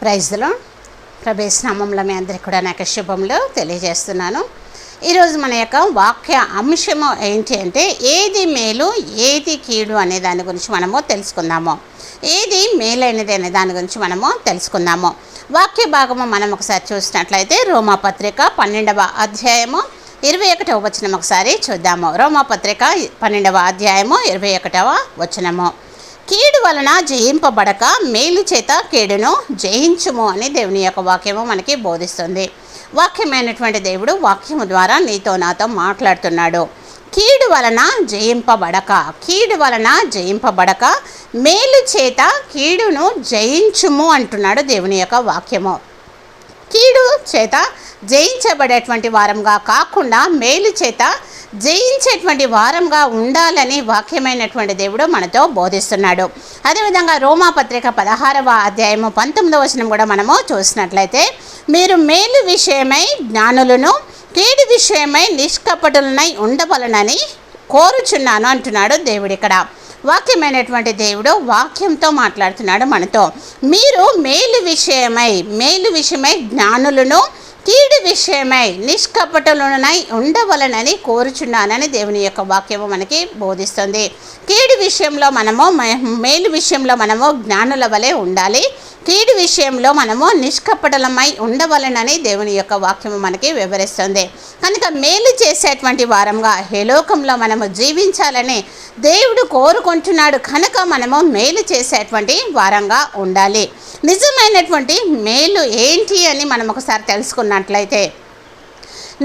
ప్రైజ్లో ప్రభేశనామంలో మీ అందరికీ కూడా నాకు శుభములు తెలియజేస్తున్నాను. ఈరోజు మన యొక్క వాక్య అంశము ఏంటి అంటే ఏది మేలు ఏది కీడు అనే దాని గురించి మనము తెలుసుకుందాము. ఏది మేలైనది అనే దాని గురించి మనము తెలుసుకుందాము. వాక్య భాగము మనం ఒకసారి చూసినట్లయితే రోమాపత్రిక పన్నెండవ అధ్యాయము ఇరవై ఒకటవ వచనం ఒకసారి చూద్దాము. రోమాపత్రిక పన్నెండవ అధ్యాయము ఇరవై ఒకటవ వచనము. కీడు వలన జయింపబడక మేలు చేత కీడును జయించుము అని దేవుని యొక్క వాక్యము మనకి బోధిస్తుంది. వాక్యమైనటువంటి దేవుడు వాక్యము ద్వారా నీతో నాతో మాట్లాడుతున్నాడు. కీడు వలన జయింపబడక కీడు వలన జయింపబడక మేలు చేత కీడును జయించుము అంటున్నాడు దేవుని యొక్క వాక్యము. కీడు చేత జయించబడేటువంటి వారంగా కాకుండా మేలు చేత జయించేటువంటి వారంగా ఉండాలని వాక్యమైనటువంటి దేవుడు మనతో బోధిస్తున్నాడు. అదేవిధంగా రోమా పత్రిక పదహారవ అధ్యాయము పంతొమ్మిదవ వచనం కూడా మనము చూసినట్లయితే మీరు మేలు విషయమై జ్ఞానులను కీడు విషయమై నిష్కపటులనై ఉండవలనని కోరుచున్నాను అంటున్నాడు దేవుడు ఇక్కడ వాక్యమైనటువంటి దేవుడు వాక్యంతో మాట్లాడుతున్నాడు మనతో. మీరు మేలు విషయమై మేలు విషయమై జ్ఞానులను కీడు విషయమై నిష్కపటలునై ఉండవలనని కోరుచున్నానని దేవుని యొక్క వాక్యము మనకి బోధిస్తుంది. కీడు విషయంలో మనము మేలు విషయంలో మనము జ్ఞానుల వలె ఉండాలి. కీడు విషయంలో మనము నిష్కపటలమై ఉండవలనని దేవుని యొక్క వాక్యము మనకి వివరిస్తుంది. కనుక మేలు చేసేటువంటి వారంగా ఈ లోకంలో మనము జీవించాలని దేవుడు కోరుకుంటున్నాడు. కనుక మనము మేలు చేసేటువంటి వారంగా ఉండాలి. నిజమైనటువంటి మేలు ఏంటి అని మనం ఒకసారి తెలుసుకున్నట్లయితే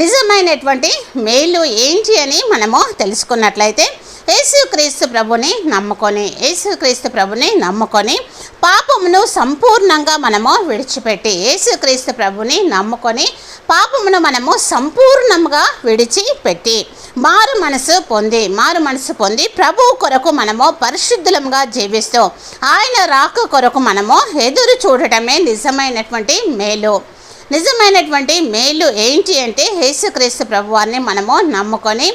నిజమైనటువంటి మేలు ఏంటి అని మనము తెలుసుకున్నట్లయితే యేసుక్రీస్తు ప్రభుని నమ్ముకొని యేసుక్రీస్తు ప్రభుని నమ్ముకొని పాపమును సంపూర్ణంగా మనము విడిచిపెట్టి యేసుక్రీస్తు ప్రభుని నమ్ముకొని పాపమును మనము సంపూర్ణంగా విడిచిపెట్టి మారు మనసు పొంది మారు మనసు పొంది ప్రభు కొరకు మనము పరిశుద్ధులంగా జీవిస్తూ ఆయన రాక కొరకు మనము ఎదురు చూడటమే నిజమైనటువంటి మేలు. నిజమైనటువంటి మేలు ఏంటి అంటే యేసుక్రీస్తు ప్రభువాన్ని మనము నమ్ముకొని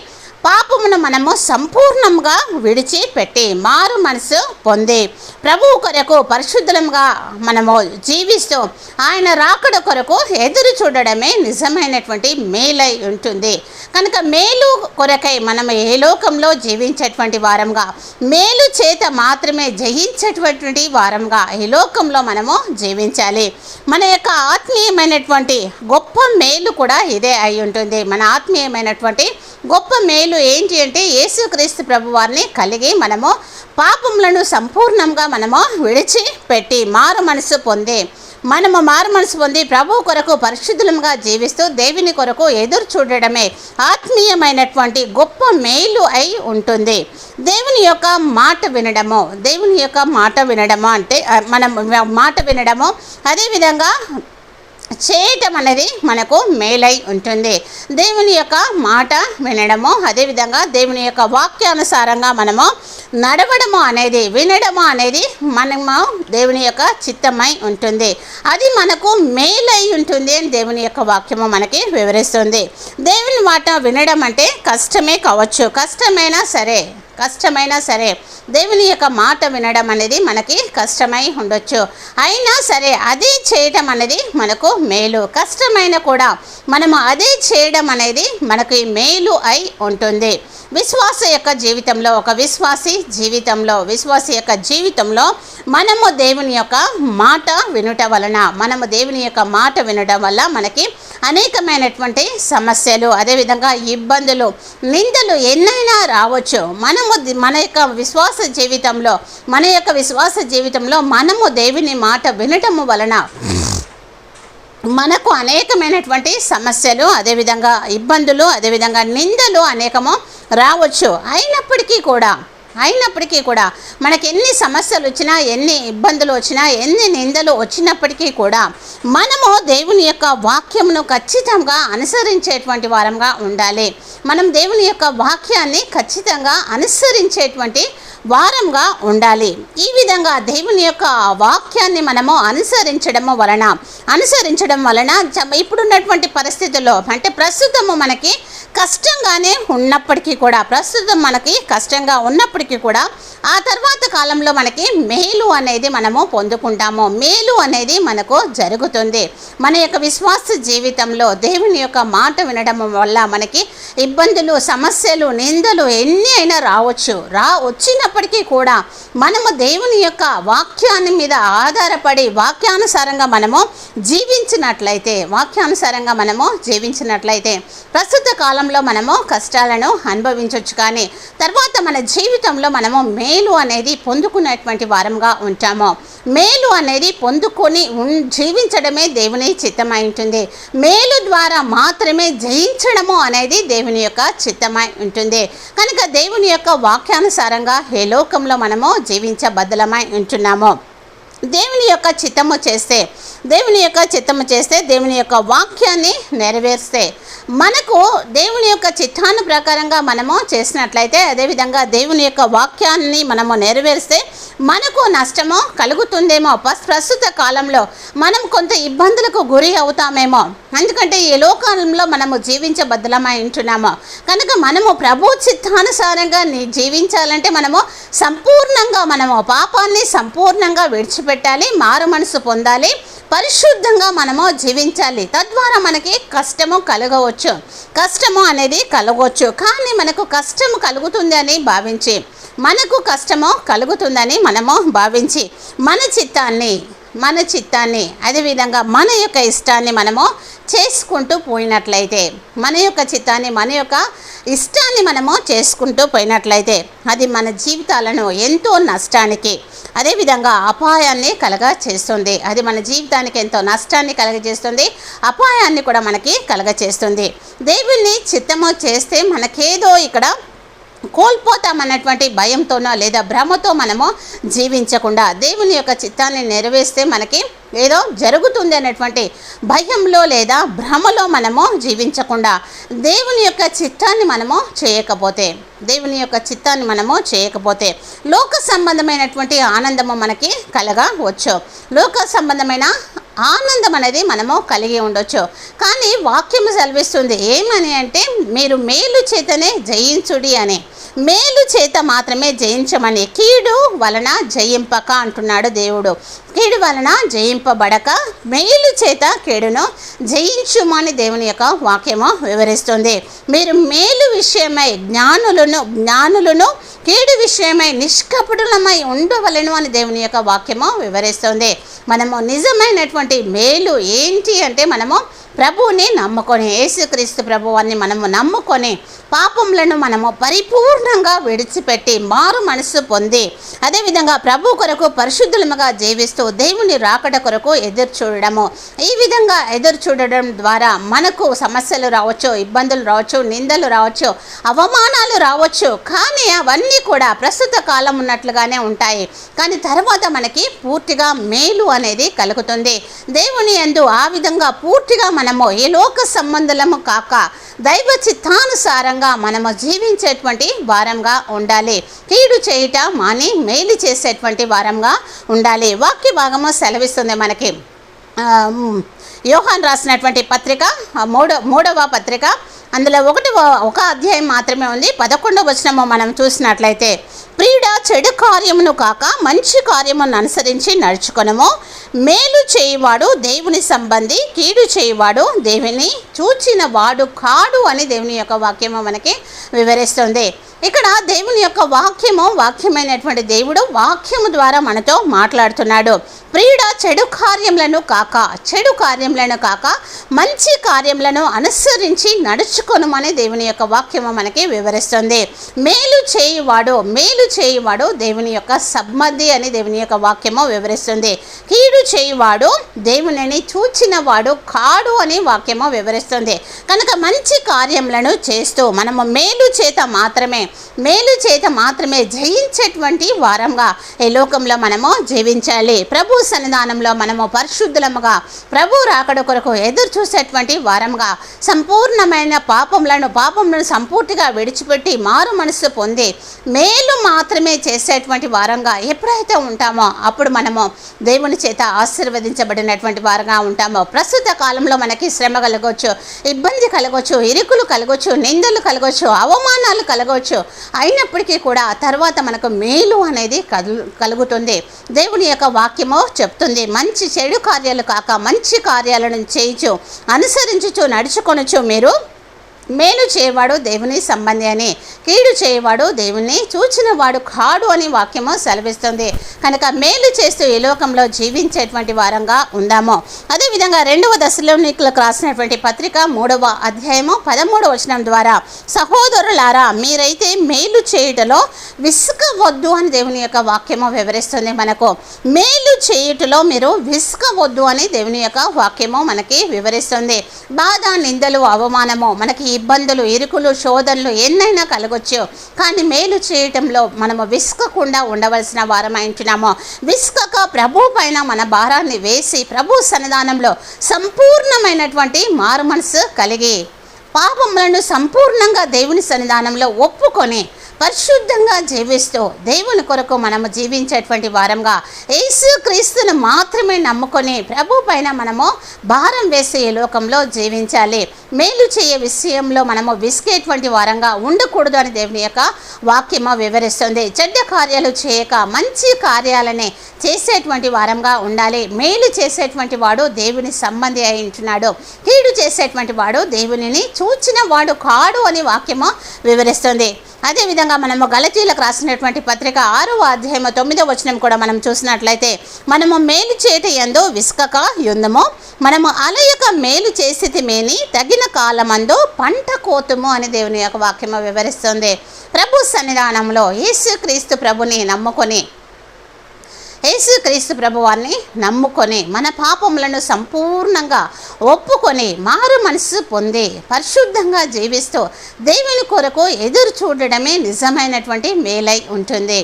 పాపమును మనము సంపూర్ణంగా విడిచిపెట్టి మారు మనసు పొంది ప్రభువు కొరకు పరిశుద్ధంగా మనము జీవిస్తూ ఆయన రాకడ కొరకు ఎదురు చూడడమే నిజమైనటువంటి మేలై ఉంటుంది. కనుక మేలు కొరకై మనం ఏ లోకంలో జీవించేటువంటి వారంగా మేలు చేత మాత్రమే జయించేటటువంటి వారంగా ఈ లోకంలో మనము జీవించాలి. మన యొక్క ఆత్మీయమైనటువంటి గొప్ప మేలు కూడా ఇదే అయి ఉంటుంది. మన ఆత్మీయమైనటువంటి గొప్ప మేలు ఏంటి అంటే యేసుక్రీస్తు ప్రభువారిని కలిగి మనము పాపములను సంపూర్ణంగా మనము విడిచిపెట్టి మారు మనసు పొంది మనము మారు మనసు పొంది ప్రభు కొరకు పరిశుద్ధులంగా జీవిస్తూ దేవుని కొరకు ఎదురు చూడడమే ఆత్మీయమైనటువంటి గొప్ప మేలు అయి ఉంటుంది. దేవుని యొక్క మాట వినడము దేవుని యొక్క మాట వినడము అంటే మనం మాట వినడము అదేవిధంగా చేయటం అనేది మనకు మేలై ఉంటుంది. దేవుని యొక్క మాట వినడము అదేవిధంగా దేవుని యొక్క వాక్యానుసారంగా మనము నడవడము అనేది వినడము అనేది మనము దేవుని యొక్క చిత్తమై ఉంటుంది. అది మనకు మేలై ఉంటుంది అని దేవుని యొక్క వాక్యము మనకి వివరిస్తుంది. దేవుని మాట వినడం అంటే కష్టమే కావచ్చు. కష్టమైనా సరే కష్టమైనా సరే దేవుని యొక్క మాట వినడం అనేది మనకి కష్టమై ఉండొచ్చు. అయినా సరే అదే చేయడం అనేది మనకు మేలు. కష్టమైన కూడా మనము అదే చేయడం అనేది మనకి మేలు అయి ఉంటుంది. విశ్వాస యొక్క జీవితంలో ఒక విశ్వాసి జీవితంలో విశ్వాసి యొక్క జీవితంలో మనము దేవుని యొక్క మాట వినుట వలన మనము దేవుని యొక్క మాట వినడం వల్ల మనకి అనేకమైనటువంటి సమస్యలు అదేవిధంగా ఇబ్బందులు నిందలు ఎన్నైనా రావచ్చు. మనము మన యొక్క విశ్వాస జీవితంలో మన యొక్క విశ్వాస జీవితంలో మనము దేవుని మాట వినటము వలన మనకు అనేకమైనటువంటి సమస్యలు అదేవిధంగా ఇబ్బందులు అదేవిధంగా నిందలు అనేకము రావచ్చు. అయినప్పటికీ కూడా అయినప్పటికీ కూడా మనకి ఎన్ని సమస్యలు వచ్చినా ఎన్ని ఇబ్బందులు వచ్చినా ఎన్ని నిందలు వచ్చినప్పటికీ కూడా మనము దేవుని యొక్క వాక్యమును ఖచ్చితంగా అనుసరించేటువంటి వారంగా ఉండాలి. మనం దేవుని యొక్క వాక్యాన్ని ఖచ్చితంగా అనుసరించేటువంటి వారంగా ఉండాలి. ఈ విధంగా దేవుని యొక్క వాక్యాన్ని మనము అనుసరించడము వలన అనుసరించడం వలన ఇప్పుడున్నటువంటి పరిస్థితుల్లో అంటే ప్రస్తుతము మనకి కష్టంగానే ఉన్నప్పటికీ కూడా ప్రస్తుతం మనకి కష్టంగా ఉన్నప్పటికీ కూడా ఆ తర్వాత కాలంలో మనకి మేలు అనేది మనము పొందుకుంటాము. మేలు అనేది మనకు జరుగుతుంది. మన యొక్క విశ్వాస జీవితంలో దేవుని యొక్క మాట వినడం వల్ల మనకి ఇబ్బందులు సమస్యలు నిందలు ఎన్ని అయినా రావచ్చు. రా వచ్చిన వచ్చినప్పటికీ కూడా మనము దేవుని యొక్క వాక్యాన్ని మీద ఆధారపడి వాక్యానుసారంగా మనము జీవించినట్లయితే వాక్యానుసారంగా మనము జీవించినట్లయితే ప్రస్తుత కాలంలో మనము కష్టాలను అనుభవించవచ్చు కానీ తర్వాత మన జీవితంలో మనము మేలు అనేది పొందుకునేటువంటి వారంగా ఉంటాము. మేలు అనేది పొందుకొని జీవించడమే దేవుని చిత్తమై ఉంటుంది. మేలు ద్వారా మాత్రమే జయించడము అనేది దేవుని యొక్క చిత్తమై ఉంటుంది. కనుక దేవుని యొక్క వాక్యానుసారంగా ఏ లోకంలో మనము జీవించబద్దలమై ఉంటున్నాము. దేవుని యొక్క చిత్తము చేస్తే దేవుని యొక్క చిత్తము చేస్తే దేవుని యొక్క వాక్యాన్ని నెరవేర్స్తే. మనకు దేవుని యొక్క చిత్తాను ప్రకారంగా మనము చేసినట్లయితే అదేవిధంగా దేవుని యొక్క వాక్యాన్ని మనము నెరవేరిస్తే మనకు నష్టము కలుగుతుందేమో. ప్రస్తుత కాలంలో మనం కొంత ఇబ్బందులకు గురి అవుతామేమో. ఎందుకంటే ఈ లోకాలంలో మనము జీవించబద్దలమై ఉంటున్నాము. కనుక మనము ప్రభు చిత్తానుసారంగా జీవించాలంటే మనము సంపూర్ణంగా మనము పాపాన్ని సంపూర్ణంగా విడిచిపెట్టాలి మారు మనసు పొందాలి. పరిశుద్ధంగా మనము జీవించాలి. తద్వారా మనకి కష్టము కలగవచ్చు. కష్టము అనేది కలగవచ్చు. కానీ మనకు కష్టము కలుగుతుంది అని భావించి మనకు కష్టము కలుగుతుందని మనము భావించి మన చిత్తాన్ని మన చిత్తాన్ని అదేవిధంగా మన యొక్క ఇష్టాన్ని మనము చేసుకుంటూ పోయినట్లయితే మన యొక్క చిత్తాన్ని మన యొక్క ఇష్టాన్ని మనము చేసుకుంటూ పోయినట్లయితే అది మన జీవితాలను ఎంతో నష్టానికి అదేవిధంగా అపాయాన్ని కలగ చేస్తుంది. అది మన జీవితానికి ఎంతో నష్టాన్ని కలగజేస్తుంది అపాయాన్ని కూడా మనకి కలగచేస్తుంది దేవుణ్ణి చిత్తము చేస్తే మనకేదో ఇక్కడ కోల్పోతామన్నటువంటి భయంతోనో లేదా భ్రమతో మనము జీవించకుండా దేవుని యొక్క చిత్తాన్ని నెరవేస్తే మనకి ఏదో జరుగుతుంది అనేటువంటి భయంలో లేదా భ్రమలో మనము జీవించకుండా దేవుని యొక్క చిత్తాన్ని మనము చేయకపోతే దేవుని యొక్క చిత్తాన్ని మనము చేయకపోతే లోక సంబంధమైనటువంటి ఆనందము మనకి కలగవచ్చు. లోక సంబంధమైన ఆనందం అనేది మనము కలిగి ఉండొచ్చు. కానీ వాక్యము సెలవిస్తుంది ఏమని అంటే మీరు మేలు చేతనే జయించుడి అని. మేలు చేత మాత్రమే జయించమని. కీడు వలన జయింపక అంటున్నాడు దేవుడు. కీడు వలన జయింపబడక మేలు చేత కీడును జయించుమని దేవుని యొక్క వాక్యము వివరిస్తుంది. మీరు మేలు విషయమై జ్ఞానులను జ్ఞానులను కీడు విషయమై నిష్కపటులమై ఉండవలను అని దేవుని యొక్క వాక్యము వివరిస్తుంది. మనము నిజమైనటువంటి మేలు ఏంటి అంటే మనము ప్రభువుని నమ్ముకొని యేసుక్రీస్తు ప్రభువాన్ని మనము నమ్ముకొని పాపములను మనము పరిపూర్ణంగా విడిచిపెట్టి మారు మనసు పొంది అదేవిధంగా ప్రభు కొరకు పరిశుద్ధులముగా జీవిస్తూ దేవుని రాకడ కొరకు ఎదురు చూడడము. ఈ విధంగా ఎదురు చూడడం ద్వారా మనకు సమస్యలు రావచ్చు ఇబ్బందులు రావచ్చు నిందలు రావచ్చు అవమానాలు రావచ్చు కానీ అవన్నీ కూడా ప్రస్తుత కాలం ఉన్నట్లుగానే ఉంటాయి. కానీ తర్వాత మనకి పూర్తిగా మేలు అనేది కలుగుతుంది. దేవుని యందు ఆ విధంగా పూర్తిగా మనము ఈ లోక సంబంధులము కాక దైవ చిత్తానుసారంగా మనము జీవించేటువంటి వారంగా ఉండాలి. కీడు చేయుట మాని మేలు చేసేటువంటి వారంగా ఉండాలి. వాక్య భాగము సెలవిస్తుంది మనకి. యోహాన్ రాసినటువంటి పత్రిక మూడో మూడవ పత్రిక. అందులో ఒకటి ఒక అధ్యాయం మాత్రమే ఉంది. పదకొండవ వచనము మనం చూసినట్లయితే ప్రియుడ చెడు కార్యమును కాక మంచి కార్యమును అనుసరించి నడుచుకొనము. మేలు చేయువాడు దేవుని సంబంధి కీడు చేయువాడు దేవుని చూచిన వాడు కాడు అని దేవుని యొక్క వాక్యము మనకి వివరిస్తుంది. ఇక్కడ దేవుని యొక్క వాక్యము వాక్యమైనటువంటి దేవుడు వాక్యము ద్వారా మనతో మాట్లాడుతున్నాడు. ప్రియుడ చెడు కార్యములను కాక చెడు కార్యములను కాక మంచి కార్యములను అనుసరించి నడుచుకొనుమని దేవుని యొక్క వాక్యము మనకి వివరిస్తుంది. మేలు చేయువాడు మేలు చేయువాడు దేవుని యొక్క సబ్మతి అని దేవుని యొక్క వాక్యము వివరిస్తుంది. కీడు చేయువాడు దేవునిని చూచిన వాడు కాడు అని వాక్యము వివరిస్తుంది. కనుక మంచి కార్యములను చేస్తూ మనము మేలు చేత మాత్రమే మేలు చేత మాత్రమే జయించేటువంటి వారంగా ఈ లోకంలో మనము జీవించాలి. ప్రభు సన్నిధానంలో మనము పరిశుద్ధులముగా ప్రభు రాకడ కొరకు ఎదురు చూసేటువంటి వారంగా సంపూర్ణమైన పాపములను పాపములను సంపూర్తిగా విడిచిపెట్టి మారు మనసు పొంది మేలు మాత్రమే చేసేటువంటి వారంగా ఎప్పుడైతే ఉంటామో అప్పుడు మనము దేవుని చేత ఆశీర్వదించబడినటువంటి వారంగా ఉంటామో. ప్రస్తుత కాలంలో మనకి శ్రమ కలగవచ్చు ఇబ్బంది కలగవచ్చు ఇరుకులు కలగవచ్చు నిందలు కలగవచ్చు అవమానాలు కలగవచ్చు అయినప్పటికీ కూడా తర్వాత మనకు మేలు అనేది కలు కలుగుతుంది. దేవుని యొక్క వాక్యము చెప్తుంది. మంచి చెడు కార్యాలు కాక మంచి కార్యాలను చేయించు అనుసరించుచు నడుచుకొనొచ్చు మీరు మేలు చేయవాడు దేవుని సంబంధి అని కీడు చేయవాడు దేవుని చూచిన వాడు కాడు అని వాక్యము సెలవిస్తుంది. కనుక మేలు చేస్తూ ఈ లోకంలో జీవించేటువంటి వారంగా ఉందాము. అదేవిధంగా రెండవ దశలోనికులకు రాసినటువంటి పత్రిక మూడవ అధ్యాయము పదమూడవ వచనం ద్వారా సహోదరులారా మీరైతే మేలు చేయుటలో విసుకవద్దు అని దేవుని యొక్క వాక్యము వివరిస్తుంది మనకు. మేలు చేయుటలో మీరు విసుకవద్దు అని దేవుని యొక్క వాక్యము మనకి వివరిస్తుంది. బాధ నిందలు అవమానము మనకి ఇబ్బందులు ఇరుకులు శోధనలు ఎన్నైనా కలగొచ్చు కానీ మేలు చేయటంలో మనము విసుకకుండా ఉండవలసిన వారమై ఉంటున్నాము. విసుకక ప్రభు పైన మన భారాన్ని వేసి ప్రభు సన్నిధానంలో సంపూర్ణమైనటువంటి మారు మనసు కలిగి పాపములను సంపూర్ణంగా దేవుని సన్నిధానంలో ఒప్పుకొని పరిశుద్ధంగా జీవిస్తూ దేవుని కొరకు మనము జీవించేటువంటి వారంగా యేసు క్రీస్తును మాత్రమే నమ్ముకొని ప్రభు పైన మనము భారం వేసే ఈ లోకంలో జీవించాలి. మేలు చేయ విషయంలో మనము విసికేటువంటి వారంగా ఉండకూడదు అని దేవుని యొక్క వాక్యము వివరిస్తుంది. చెడ్డ కార్యాలు చేయక మంచి కార్యాలనే చేసేటువంటి వారంగా ఉండాలి. మేలు చేసేటువంటి వాడు దేవుని సంబంధి అయి ఉంటున్నాడు. కీడు చేసేటువంటి వాడు దేవునిని చూచిన వాడు కాడు అని వాక్యము వివరిస్తుంది. అదేవిధంగా మనము గలతీలకు రాసినటువంటి పత్రిక ఆరో అధ్యాయం తొమ్మిదవ వచనం కూడా మనం చూసినట్లయితే మనము మేలు చేత ఎందో విసుకక యుందము. మనము అలయక మేలు చేసి మేని తగిన కాలమందు పంట కోతుము అని దేవుని యొక్క వాక్యము వివరిస్తుంది. ప్రభు సన్నిధానంలో యేసుక్రీస్తు ప్రభుని నమ్ముకొని యేసుక్రీస్తు ప్రభువాన్ని నమ్ముకొని మన పాపములను సంపూర్ణంగా ఒప్పుకొని మారు మనసు పొంది పరిశుద్ధంగా జీవిస్తూ దేవుని కొరకు ఎదురు చూడడమే నిజమైనటువంటి మేలై ఉంటుంది.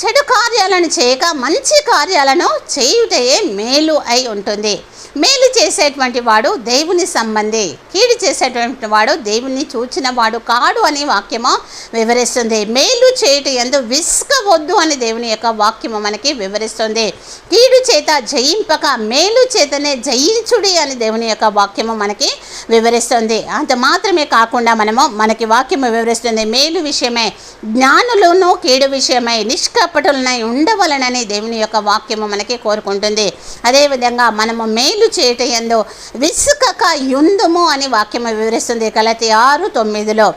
చెడు కార్యాలను చేయక మంచి కార్యాలను చేయుటయే మేలు అయి ఉంటుంది. మేలు చేసేటువంటి వాడు దేవుని సంబంధి. కీడు చేసేటువంటి వాడు దేవుని చూచిన వాడు కాడు అని వాక్యము వివరిస్తుంది. మేలు చేయుట ఎందు విసుకవద్దు అని దేవుని యొక్క వాక్యము మనకి వివరిస్తుంది. కీడు చేత జయింపక మేలు చేతనే జయించుడి అని దేవుని యొక్క వాక్యము మనకి వివరిస్తుంది. అంత మాత్రమే కాకుండా మనము మనకి వాక్యము వివరిస్తుంది. మేలు విషయమై జ్ఞానులను కీడు విషయమై నిష్కపటులనై ఉండవలనని దేవుని యొక్క వాక్యము మనకి కోరుకుంటుంది. అదేవిధంగా మనము మేలు మేలు చేయటయందు విసుకక యుందుము అని వాక్యము వివరిస్తుంది కలతి ఆరు తొమ్మిదిలో.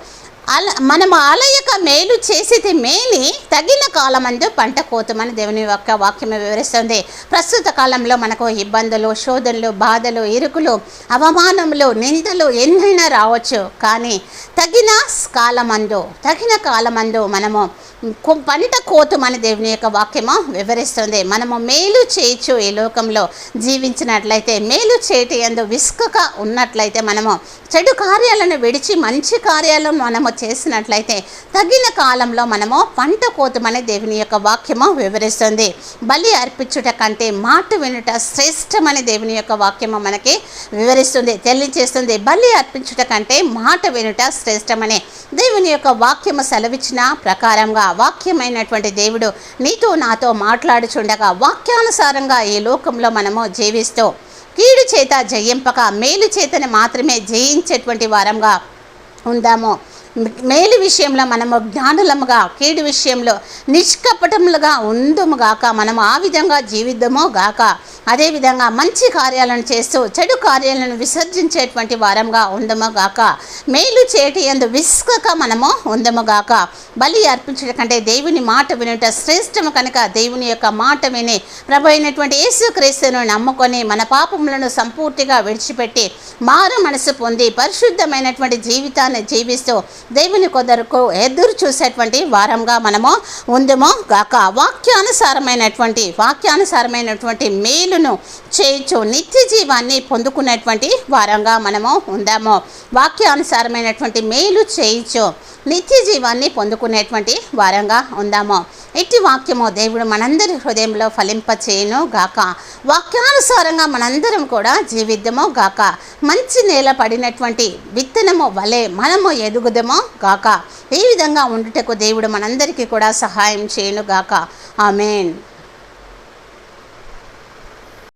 అల మనము ఆలయక మేలు చేసేది మేలి తగిన కాలమందు పంట కోతమని దేవుని యొక్క వాక్యం వివరిస్తుంది. ప్రస్తుత కాలంలో మనకు ఇబ్బందులు శోధనలు బాధలు ఇరుకులు అవమానములు నిందలు ఎన్నైనా రావచ్చు. కానీ తగిన కాలమందు తగిన కాలమందు మనము పంట కోతు మన దేవుని యొక్క వాక్యము వివరిస్తుంది. మనము మేలు చేయొచ్చు ఈ లోకంలో జీవించినట్లయితే మేలు చేయటి ఎందు విసుకక ఉన్నట్లయితే మనము చెడు కార్యాలను విడిచి మంచి కార్యాలను మనము చేసినట్లయితే తగిన కాలంలో మనము పంట కోతమని దేవుని యొక్క వాక్యము వివరిస్తుంది. బలి అర్పించుట కంటే మాట వినుట శ్రేష్టమని దేవుని యొక్క వాక్యము మనకి వివరిస్తుంది తెలియజేస్తుంది. బలి అర్పించుట కంటే మాట వినుట శ్రేష్టమని దేవుని యొక్క వాక్యము సెలవిచ్చిన ప్రకారంగా వాక్యమైనటువంటి దేవుడు నీతో నాతో మాట్లాడుచుండగా వాక్యానుసారంగా ఈ లోకంలో మనము జీవిస్తూ కీడు చేత జయింపక మేలు చేతని మాత్రమే జయించేటువంటి వారంగా ఉందాము. మేలు విషయంలో మనము జ్ఞానులముగా కీడు విషయంలో నిష్కపటములుగా ఉందుముగాక మనము ఆ విధంగా జీవిద్దాము గాక. అదేవిధంగా మంచి కార్యాలను చేస్తూ చెడు కార్యాలను విసర్జించేటువంటి వారంగా ఉందము గాక. మేలు చేటి ఎందు విసుకక మనము ఉందము గాక. బలి అర్పించడం కంటే దేవుని మాట వినుట శ్రేష్టము కనుక దేవుని యొక్క మాట విని ప్రభు అయినటువంటి యేసుక్రీస్తును నమ్ముకొని మన పాపములను సంపూర్తిగా విడిచిపెట్టి మారు మనసు పొంది పరిశుద్ధమైనటువంటి జీవితాన్ని జీవిస్తూ దేవుని కొదరకు ఎదురు చూసేటువంటి వారంగా మనము ఉందేమో గాక వాక్యానుసారమైనటువంటి వాక్యానుసారమైనటువంటి మేలును చేయించు నిత్య జీవాన్ని పొందుకునేటువంటి వారంగా మనము ఉందాము. వాక్యానుసారమైనటువంటి మేలు చేయించు నిత్య జీవాన్ని పొందుకునేటువంటి వారంగా ఉందాము. ఎట్టి వాక్యము దేవుడు మనందరి హృదయంలో ఫలింపచేయను గాక. వాక్యానుసారంగా మనందరం కూడా జీవిద్దాము గాక. మంచి నేల పడినటువంటి విత్తనము వలె మనము ఎదుగుదము గాక. ఈ విధంగా ఉండుటకు దేవుడు మనందరికీ కూడా సహాయం చేయను గాక ఆమెన్.